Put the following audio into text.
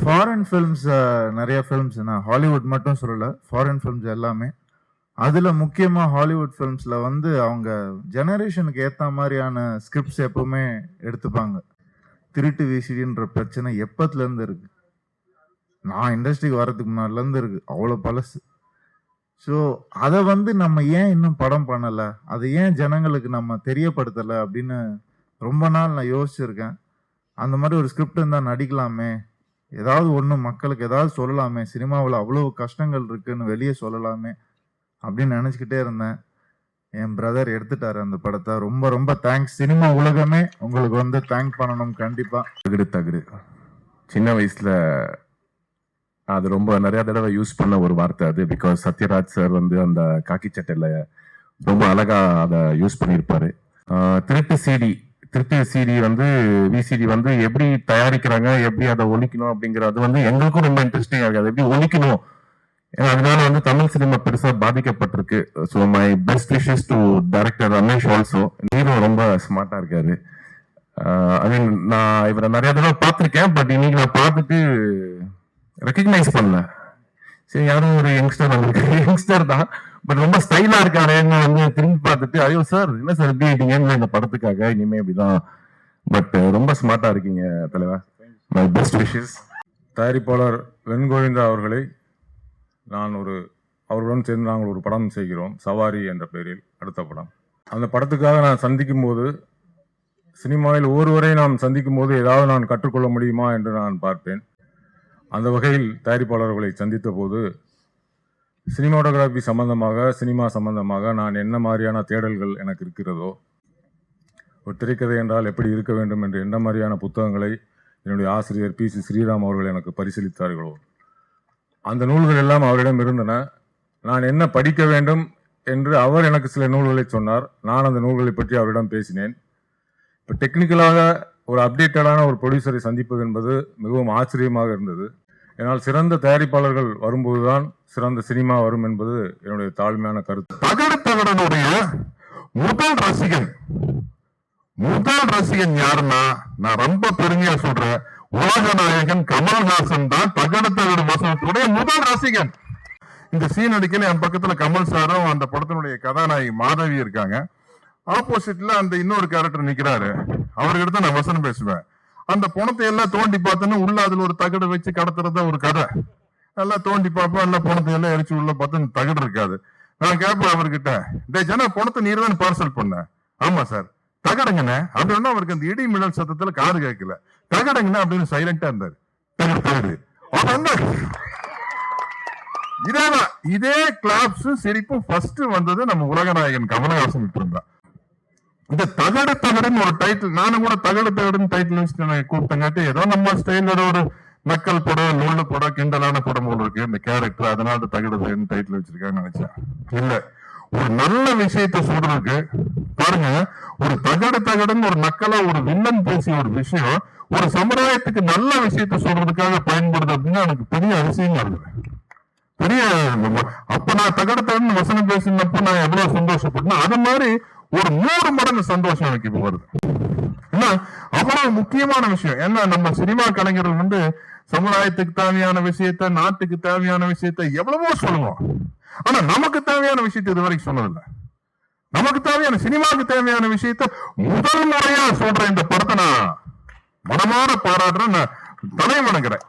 Foreign films நிறைய films நான் Hollywood மட்டும் சொல்லலை. ஃபாரின் ஃபிலிம்ஸ் எல்லாமே. அதில் முக்கியமாக ஹாலிவுட் ஃபில்ம்ஸில் வந்து அவங்க ஜெனரேஷனுக்கு ஏற்ற மாதிரியான ஸ்கிரிப்ட்ஸ் எப்பவுமே எடுத்துப்பாங்க. திருட்டு விசிடின்ற பிரச்சனை எப்பத்துலேருந்து இருக்குது இருக்கு? நான் இண்டஸ்ட்ரிக்கு வர்றதுக்கு முன்னாடிலேருந்து இருக்குது இருக்கு. அவ்வளோ பழசு. ஸோ அதை வந்து நம்ம ஏன் இன்னும் படம் பண்ணலை? அதை ஏன் ஜனங்களுக்கு நம்ம தெரியப்படுத்தலை அப்படின்னு ரொம்ப நாள் நான் யோசிச்சிருக்கேன். அந்த மாதிரி ஒரு ஸ்கிரிப்ட் இருந்தால் நடிக்கலாமே. ஏதாவது ஒன்று மக்களுக்கு ஏதாவது சொல்லலாமே சினிமாவில் அவ்வளோ கஷ்டங்கள் இருக்குன்னு வெளியே சொல்லலாமே அப்படின்னு நினச்சிக்கிட்டே இருந்தேன். என் பிரதர் எடுத்துட்டாரு அந்த படத்தை. ரொம்ப ரொம்ப தேங்க்ஸ் சினிமா உலகமே உங்களுக்கு வந்து தேங்க் பண்ணணும் கண்டிப்பாக தகுடு தகுடு. சின்ன வயசில் அது ரொம்ப நிறையா தடவை யூஸ் பண்ண ஒரு வார்த்தை அது. பிகாஸ் சத்யராஜ் சார் வந்து அந்த காக்கி சட்டையில் ரொம்ப அழகா அதை யூஸ் பண்ணியிருப்பாரு. திருட்டு சிடி திருட்டு சிடி வந்து விசிடி வந்து எப்படி தயாரிக்கிறாங்க எப்படி அதை ஒழிக்கணும் அப்படிங்கிறது வந்து எங்களுக்கும் ரொம்ப இன்ட்ரெஸ்டிங்காக இருக்குது எப்படி ஒழிக்கணும்? ஏன்னா அதனால வந்து தமிழ் சினிமா பெருசா பாதிக்கப்பட்டிருக்கு. So my best wishes to director Ramesh also hero ரொம்ப ஸ்மார்ட்டா இருக்காரு. Uh, ஐ மீன் நான் இவரை நிறைய தடவை பார்த்துருக்கேன் பட் இன்னைக்கு நான் பார்த்துட்டு ரெக்கக்னைஸ் பண்ணல. சரி யாரும் ஒரு யங்ஸ்டர் வந்திருக்கு யங்ஸ்டர் தான். பட் ரொம்ப ஸ்டைலா இருக்காருன்னு வந்து திரும்பி பார்த்துட்டு ஐயோ சார் என்ன சார் எப்படி ஆயிட்டீங்கன்னு இந்த படத்துக்காக இனிமே இப்படிதான். பட் uh, ரொம்ப ஸ்மார்ட்டா இருக்கீங்க தலைவா. மை பெஸ்ட் விஷஸ் தயாரிப்பாளர் வெண்கோவிந்தா அவர்களை நான் ஒரு அவருடன் சேர்ந்து நாங்கள் ஒரு படம் செய்கிறோம் சவாரி என்ற பெயரில் அடுத்த படம். அந்த படத்துக்காக நான் சந்திக்கும் போது சினிமாவில் ஒருவரை நாம் சந்திக்கும் போது ஏதாவது நான் கற்றுக்கொள்ள முடியுமா என்று நான் பார்ப்பேன் அந்த வகையில் தயாரிப்பாளர்களை சந்தித்த போது சினிமாட்டோகிராஃபி சம்பந்தமாக சினிமா சம்பந்தமாக நான் என்ன மாதிரியான தேடல்கள் எனக்கு இருக்கிறதோ ஒரு திரைக்கதை என்றால் எப்படி இருக்க வேண்டும் என்று என்ன மாதிரியான புத்தகங்களை என்னுடைய ஆசிரியர் பி சி ஸ்ரீராம் அவர்கள் எனக்கு பரிசீலித்தார்களோ அந்த நூல்கள் எல்லாம் அவரிடம் இருந்தன. நான் என்ன படிக்க வேண்டும் என்று அவர் எனக்கு சில நூல்களை சொன்னார். நான் அந்த நூல்களை பற்றி அவரிடம் பேசினேன். இப்போ டெக்னிக்கலாக ஒரு அப்டேட்டடான ஒரு ப்ரொடியூசரை சந்திப்பது என்பது மிகவும் ஆச்சரியமாக இருந்தது. ஏன்னால் சிறந்த தயாரிப்பாளர்கள் வரும்போதுதான் சிறந்த சினிமா வரும் என்பது என்னுடைய தாழ்மையான கருத்து. தகடு தகடனுடைய முதல் ரசிகன் முதல் ரசிகன் யாருன்னா நான் ரொம்ப பெருமையா சொல்றேன் உலக நாயகன் கமல்ஹாசன் தான் தகடு தகடு வசனத்துடைய முதல் ரசிகன். இந்த சீன் அடிக்கல என் பக்கத்துல கமல் சாரும் அந்த படத்தினுடைய கதாநாயகி மாதவி இருக்காங்க. ஆப்போசிட்ல அந்த இன்னொரு கேரக்டர் நிக்கிறாரு. அவர்கிட்ட தான் நான் வசனம் பேசுவேன். அந்த பணத்தை எல்லாம் தோண்டி பார்த்தோன்னா உள்ள அதுல ஒரு தகடு வச்சு கடத்துறத ஒரு கதை. நல்லா தோண்டி பார்ப்போம் எல்லாம் பணத்தை எல்லாம் எரிச்சு உள்ள பார்த்தா தகடு இருக்காது. நான் கேட்பேன் அவர்கிட்ட டேய் ஜனா பணத்தை நீர் தான் பார்சல் பண்ண? ஆமா சார். தகடங்கண்ணே? அப்படின்னா அவருக்கு அந்த இடி மின்னல் சத்தத்துல காது கேட்கல. தகடங்கண்ணே அப்படின்னு சைலண்டா இருந்தாரு. தகடு தகடு. இதேதான் இதே கிளாப்ஸும் சிரிப்பும் ஃபர்ஸ்ட் வந்தது நம்ம உலகநாயகன் கமலஹாசன் இருந்தான் இந்த தகடு தகடுன்னு ஒரு டைட்டில் நானும் கூட தகடு தகடுன்னு டைட்டில் வச்சுட்டு நான் கூப்பிட்டங்காட்டி ஏதோ நம்ம ஸ்டைலோட ஒரு நக்கல் படம் நூல் படம் கிண்டலான படம் போல இருக்கு இந்த கேரக்டர் அதனால தகடு தகடுன்னு டைட்டில் வச்சிருக்கான்னு நினைச்சேன். இல்ல ஒரு நல்ல விஷயத்த சொல்றதுக்கு பாருங்க ஒரு தகடு தகடுன்னு ஒரு நக்கலா ஒரு வில்லன் பேசிய ஒரு விஷயம் ஒரு சமுதாயத்துக்கு நல்ல விஷயத்த சொல்றதுக்காக பயன்படுது அப்படின்னு எனக்கு பெரிய அதிசயமா இருக்குது. பெரிய அப்ப நான் தகட தகடுன்னு வசனம் பேசினப்ப நான் எவ்வளவு சந்தோஷப்பட்டேன் அது மாதிரி ஒரு நூறு மடங்கு சந்தோஷம் எனக்கு இப்ப வருது. அவ்வளவு முக்கியமான விஷயம். ஏன்னா நம்ம சினிமா கலைஞர்கள் வந்து சமுதாயத்துக்கு தேவையான விஷயத்த நாட்டுக்கு தேவையான விஷயத்த எவ்வளவோ சொல்லுவோம். ஆனா நமக்கு தேவையான விஷயத்த இதுவரைக்கும் சொன்னதில்லை நமக்கு தேவையான சினிமாவுக்கு தேவையான விஷயத்த முதல் முறையா சொல்ற இந்த படத்தை நான் மனமான பாராட்டுறேன் நான் தலை வணங்குறேன்